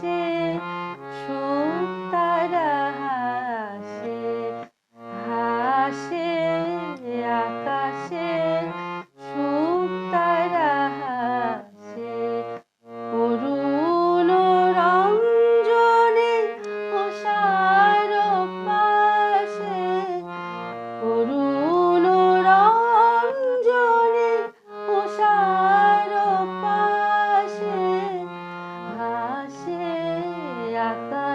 しい。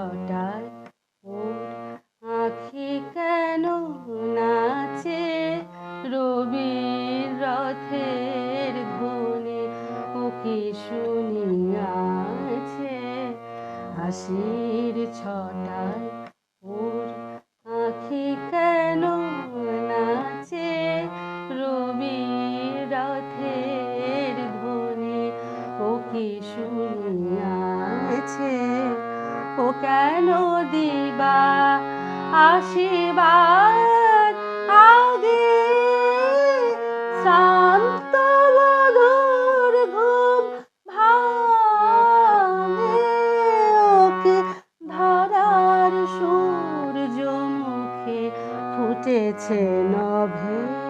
ছটায় ওর আখি কেন নাচে? রবির রথের ধ্বনি, ও কি শুনিয়াছে হাসির ছটায় ওর আখি কেন নাচে? রবির রথের ধ্বনি, ও কি শুনিয়াছে কেন দিবা আশীর্বাদ? আগে শান্ত মধুর ঘুম ভাঙে ওকে। ধরার সূর্য মুখে ফুটেছে নভে।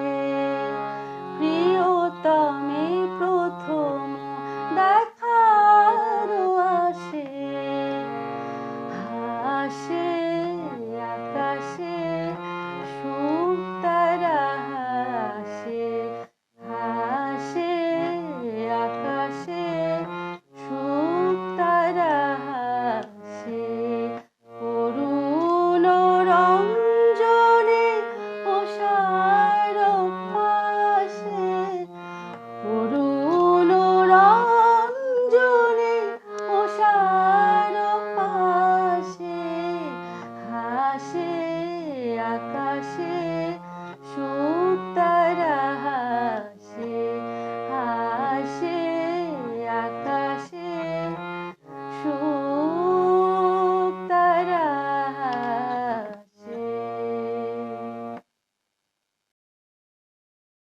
是。